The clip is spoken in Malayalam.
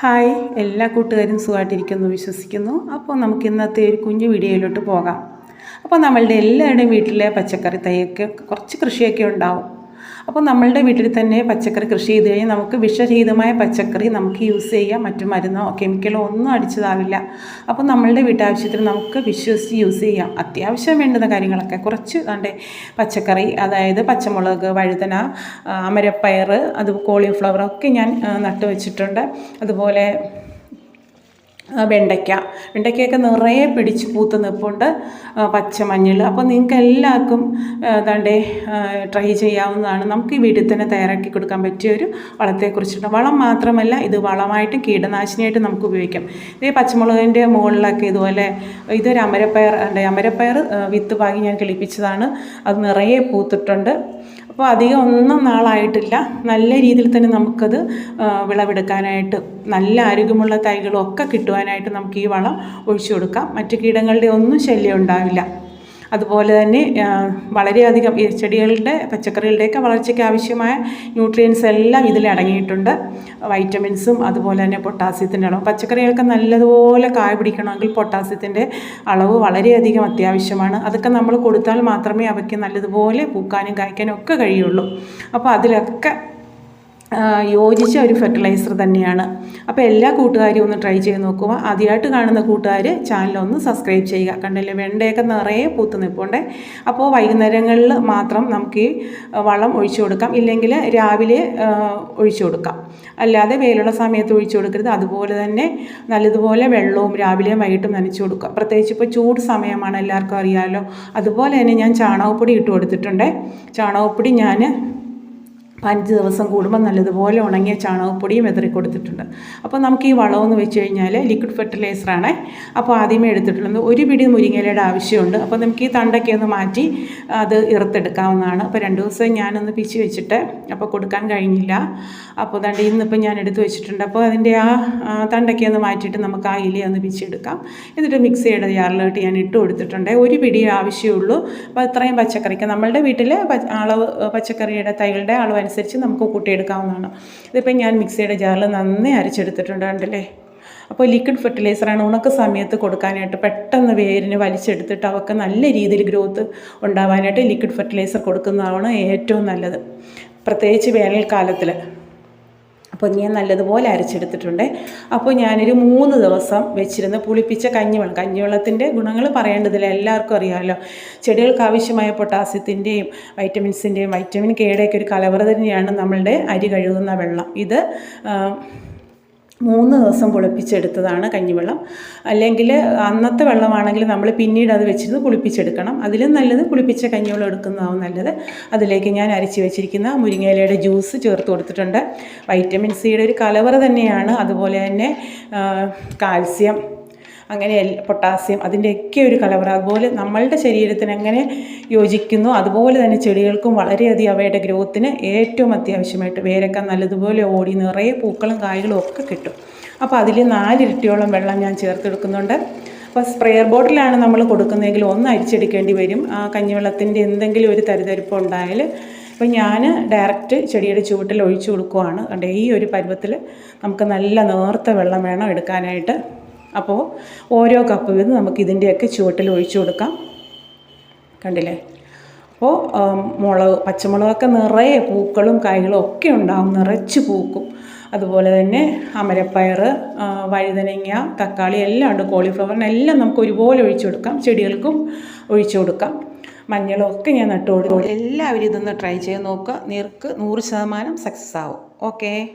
ഹായ് എല്ലാ കൂട്ടുകാരും സുഖമായിട്ടിരിക്കുന്നു വിശ്വസിക്കുന്നു. അപ്പോൾ നമുക്ക് ഇന്നത്തെ ഒരു കുഞ്ഞു വീഡിയോയിലോട്ട് പോകാം. അപ്പോൾ നമ്മളുടെ എല്ലാവരുടെയും വീട്ടിലെ പച്ചക്കറി തൈയൊക്കെ കുറച്ച് കൃഷിയൊക്കെ ഉണ്ടാവും. അപ്പോൾ നമ്മളുടെ വീട്ടിൽ തന്നെ പച്ചക്കറി കൃഷി ചെയ്ത് കഴിഞ്ഞാൽ നമുക്ക് വിഷരഹിതമായ പച്ചക്കറി നമുക്ക് യൂസ് ചെയ്യാം. മറ്റു മരുന്നോ കെമിക്കലോ ഒന്നും അടിച്ചതാവില്ല. അപ്പോൾ നമ്മളുടെ വീട്ടാവശ്യത്തിന് നമുക്ക് വിശ്വസിച്ച് യൂസ് ചെയ്യാം. അത്യാവശ്യം വേണ്ടുന്ന കാര്യങ്ങളൊക്കെ. കുറച്ച് കണ്ടേ പച്ചക്കറി അതായത് പച്ചമുളക് വഴുതന അമരപ്പയർ അത് കോളിഫ്ലവർ ഒക്കെ ഞാൻ നട്ടു വെച്ചിട്ടുണ്ട് അതുപോലെ വെണ്ടയ്ക്ക. വെണ്ടയ്ക്കയൊക്കെ നിറയെ പിടിച്ച് പൂത്ത് നിൽപ്പുണ്ട് പച്ചമഞ്ഞൾ അപ്പോൾ നിങ്ങൾക്ക് എല്ലാവർക്കും ഏതാണ്ട് ട്രൈ ചെയ്യാവുന്നതാണ്. നമുക്ക് ഈ വീട്ടിൽ തന്നെ തയ്യാറാക്കി കൊടുക്കാൻ പറ്റിയ ഒരു വളത്തെക്കുറിച്ചിട്ട് വളം മാത്രമല്ല ഇത് വളമായിട്ടും കീടനാശിനിയായിട്ടും നമുക്ക് ഉപയോഗിക്കാം. ഇതേ പച്ചമുളകിന്റെ മുകളിലൊക്കെ ഇതുപോലെ ഇതൊരു അമരപ്പയർ അമരപ്പയർ വിത്ത് പാകി ഞാൻ കിളിപ്പിച്ചതാണ്. അത് നിറയെ പൂത്തിട്ടുണ്ട്. അപ്പോൾ അധികം ഒന്നും നാളായിട്ടില്ല. നല്ല രീതിയിൽ തന്നെ നമുക്കത് വിളവെടുക്കാനായിട്ട് നല്ല ആരോഗ്യമുള്ള തൈകളും ഒക്കെ കിട്ടുവാനായിട്ട് നമുക്ക് ഈ വളം ഒഴിച്ചു കൊടുക്കാം. മറ്റു കീടങ്ങളുടെ ഒന്നും ശല്യം ഉണ്ടാവില്ല. അതുപോലെ തന്നെ വളരെയധികം ഈ ചെടികളുടെ പച്ചക്കറികളുടെയൊക്കെ വളർച്ചയ്ക്ക് ആവശ്യമായ ന്യൂട്രിയൻസ് എല്ലാം ഇതിൽ അടങ്ങിയിട്ടുണ്ട്. വൈറ്റമിൻസും അതുപോലെ തന്നെ പൊട്ടാസ്യത്തിന്റെ അളവ്. പച്ചക്കറികൾക്ക് നല്ലതുപോലെ കായ പിടിക്കണമെങ്കിൽ പൊട്ടാസ്യത്തിന്റെ അളവ് വളരെയധികം അത്യാവശ്യമാണ്. അതൊക്കെ നമ്മൾ കൊടുത്താൽ മാത്രമേ അവയ്ക്ക് നല്ലതുപോലെ പൂക്കാനും കായ്ക്കാനും ഒക്കെ കഴിയുള്ളൂ. അപ്പോൾ അതിലൊക്കെ യോജിച്ച ഒരു ഫെർട്ടിലൈസർ തന്നെയാണ്. അപ്പോൾ എല്ലാ കൂട്ടുകാരും ഒന്ന് ട്രൈ ചെയ്ത് നോക്കുക. ആദ്യമായിട്ട് കാണുന്ന കൂട്ടുകാർ ചാനലൊന്ന് സബ്സ്ക്രൈബ് ചെയ്യുക. കണ്ടല്ലേ വെണ്ടയൊക്കെ നിറയെ പൂത്ത് നിൽപ്പുണ്ടേ. അപ്പോൾ വൈകുന്നേരങ്ങളിൽ മാത്രം നമുക്ക് ഈ വളം ഒഴിച്ചു കൊടുക്കാം. ഇല്ലെങ്കിൽ രാവിലെ ഒഴിച്ചു കൊടുക്കാം. അല്ലാതെ വെയിലുള്ള സമയത്ത് ഒഴിച്ചു കൊടുക്കരുത്. അതുപോലെ തന്നെ നല്ലതുപോലെ വെള്ളവും രാവിലെയും വൈകിട്ടും നനച്ചു കൊടുക്കുക. പ്രത്യേകിച്ച് ഇപ്പോൾ ചൂട് സമയമാണ് എല്ലാവർക്കും അറിയാമല്ലോ അതുപോലെ തന്നെ ഞാൻ ചാണകപ്പൊടി ഇട്ട് കൊടുത്തിട്ടുണ്ട്. ചാണകപ്പൊടി ഞാൻ അഞ്ച് ദിവസം കൂടുമ്പോൾ നല്ലതുപോലെ ഉണങ്ങിയ ചാണകപ്പൊടിയും വിതറി കൊടുത്തിട്ടുണ്ട്. അപ്പോൾ നമുക്ക് ഈ വളമെന്ന് വെച്ച് കഴിഞ്ഞാൽ ലിക്വിഡ് ഫെർട്ടിലൈസറാണ് അപ്പോൾ ആദ്യമേ എടുത്തിട്ടുള്ളത് ഒരു പിടി മുരിങ്ങയിലയുടെ ആവശ്യമുണ്ട്. അപ്പോൾ നമുക്ക് ഈ തണ്ടൊക്കെ ഒന്ന് മാറ്റി അത് ഇറുത്തെടുക്കാവുന്നതാണ്. അപ്പോൾ രണ്ട് ദിവസം ഞാനൊന്ന് പിച്ച് വെച്ചിട്ട് അപ്പോൾ കൊടുക്കാൻ കഴിഞ്ഞില്ല. അപ്പോൾ ദണ്ട് ഇന്നിപ്പോൾ ഞാൻ എടുത്ത് വെച്ചിട്ടുണ്ട്. അപ്പോൾ അതിന്റെ ആ തണ്ടൊക്കെ ഒന്ന് മാറ്റിയിട്ട് നമുക്ക് ആ ഇല ഒന്ന് പിച്ചെടുക്കാം എന്നിട്ട് മിക്സിയുടെ ജാറിലോട്ട് ഞാൻ ഇട്ട് കൊടുത്തിട്ടുണ്ട്. ഒരു പിടി ആവശ്യമുള്ളൂ. അപ്പോൾ ഇത്രയും പച്ചക്കറിക്ക് നമ്മളുടെ വീട്ടിൽ അളവ് പച്ചക്കറിയുടെ തൈകളുടെ അളവ് അനുസരിച്ച് നമുക്ക് കൂട്ടിയെടുക്കാവുന്നതാണ്. ഇതിപ്പോൾ ഞാൻ മിക്സിയുടെ ജാറിൽ നന്നേ അരച്ചെടുത്തിട്ടുണ്ട് കണ്ടില്ലേ? അപ്പോൾ ലിക്വിഡ് ഫെർട്ടിലൈസറാണ് ഉണക്ക സമയത്ത് കൊടുക്കാനായിട്ട് പെട്ടെന്ന് വേരിന് വലിച്ചെടുത്തിട്ട് അവർക്ക് നല്ല രീതിയിൽ ഗ്രോത്ത് ഉണ്ടാവാനായിട്ട് ലിക്വിഡ് ഫെർട്ടിലൈസർ കൊടുക്കുന്നതാണ് ഏറ്റവും നല്ലത്. പ്രത്യേകിച്ച് വേനൽക്കാലത്തിൽ അപ്പോൾ ഞാൻ നല്ലതുപോലെ അരച്ചെടുത്തിട്ടുണ്ട്. അപ്പോൾ ഞാനൊരു മൂന്ന് ദിവസം വെച്ചിരുന്ന് പുളിപ്പിച്ച കഞ്ഞിവെള്ളം കഞ്ഞിവെള്ളത്തിന്റെ ഗുണങ്ങൾ പറയേണ്ടതില്ല എല്ലാവർക്കും അറിയാമല്ലോ. ചെടികൾക്ക് ആവശ്യമായ പൊട്ടാസ്യത്തിന്റെയും വൈറ്റമിൻസിന്റെയും വൈറ്റമിൻ കെയുടെയൊക്കെ ഒരു കലവറ തന്നെയാണ് നമ്മളുടെ അരി കഴുകുന്ന വെള്ളം. ഇത് മൂന്ന് ദിവസം കുളിപ്പിച്ചെടുത്തതാണ് കഞ്ഞിവെള്ളം. അല്ലെങ്കിൽ അന്നത്തെ വെള്ളമാണെങ്കിൽ നമ്മൾ പിന്നീട് അത് വെച്ചിരുന്ന് കുളിപ്പിച്ചെടുക്കണം. അതിലും നല്ലത് കുളിപ്പിച്ച കഞ്ഞിവെള്ളം എടുക്കുന്നതാവും നല്ലത്. അതിലേക്ക് ഞാൻ അരച്ച് വെച്ചിരിക്കുന്ന മുരിങ്ങയിലയുടെ ജ്യൂസ് ചേർത്ത് കൊടുത്തിട്ടുണ്ട്. വൈറ്റമിൻ സിയുടെ ഒരു കലവറ തന്നെയാണ്. അതുപോലെ തന്നെ കാൽസ്യം അങ്ങനെ പൊട്ടാസ്യം അതിന്റെയൊക്കെ ഒരു കലവറ. അതുപോലെ നമ്മളുടെ ശരീരത്തിന് എങ്ങനെ യോജിക്കുന്നു അതുപോലെ തന്നെ ചെടികൾക്കും വളരെയധികം അവയുടെ ഗ്രോത്തിന് ഏറ്റവും അത്യാവശ്യമായിട്ട് വേരൊക്കെ നല്ലതുപോലെ ഓടി നിറയെ പൂക്കളും കായ്കളും ഒക്കെ കിട്ടും. അപ്പോൾ അതിൽ നാലിരട്ടിയോളം വെള്ളം ഞാൻ ചേർത്തെടുക്കുന്നുണ്ട്. അപ്പോൾ സ്പ്രെയർ ബോട്ടിലാണ് നമ്മൾ കൊടുക്കുന്നതെങ്കിൽ ഒന്ന് അരിച്ചെടുക്കേണ്ടി വരും. ആ കഞ്ഞിവെള്ളത്തിന്റെ എന്തെങ്കിലും ഒരു തരിതരിപ്പ് ഉണ്ടായാൽ അപ്പോൾ ഞാൻ ഡയറക്റ്റ് ചെടിയുടെ ചുവട്ടിൽ ഒഴിച്ചു കൊടുക്കുവാണ്. കണ്ടേ ഈ ഒരു പരുവത്തിൽ നമുക്ക് നല്ല നേർത്ത വെള്ളം വേണം എടുക്കാനായിട്ട്. അപ്പോൾ ഓരോ കപ്പ് വീതം നമുക്ക് ഇതിന്റെയൊക്കെ ചുവട്ടിൽ ഒഴിച്ചു കൊടുക്കാം. കണ്ടില്ലേ? അപ്പോൾ മുളക് പച്ചമുളകൊക്കെ നിറയെ പൂക്കളും കായ്കളും ഒക്കെ ഉണ്ടാവും നിറച്ച് പൂക്കും. അതുപോലെ തന്നെ അമരപ്പയർ വഴുതനങ്ങ തക്കാളി എല്ലാം ഉണ്ട്. കോളിഫ്ലവറിന് എല്ലാം നമുക്ക് ഒരുപോലെ ഒഴിച്ചു കൊടുക്കാം. ചെടികൾക്കും ഒഴിച്ചു കൊടുക്കാം. മഞ്ഞളും ഒക്കെ ഞാൻ നട്ടു കൊടുക്കും എല്ലാവരും ഇതൊന്ന് ട്രൈ ചെയ്ത് നോക്കുക. നീർക്ക് നൂറ് ശതമാനം സക്സസ് ആവും. ഓക്കേ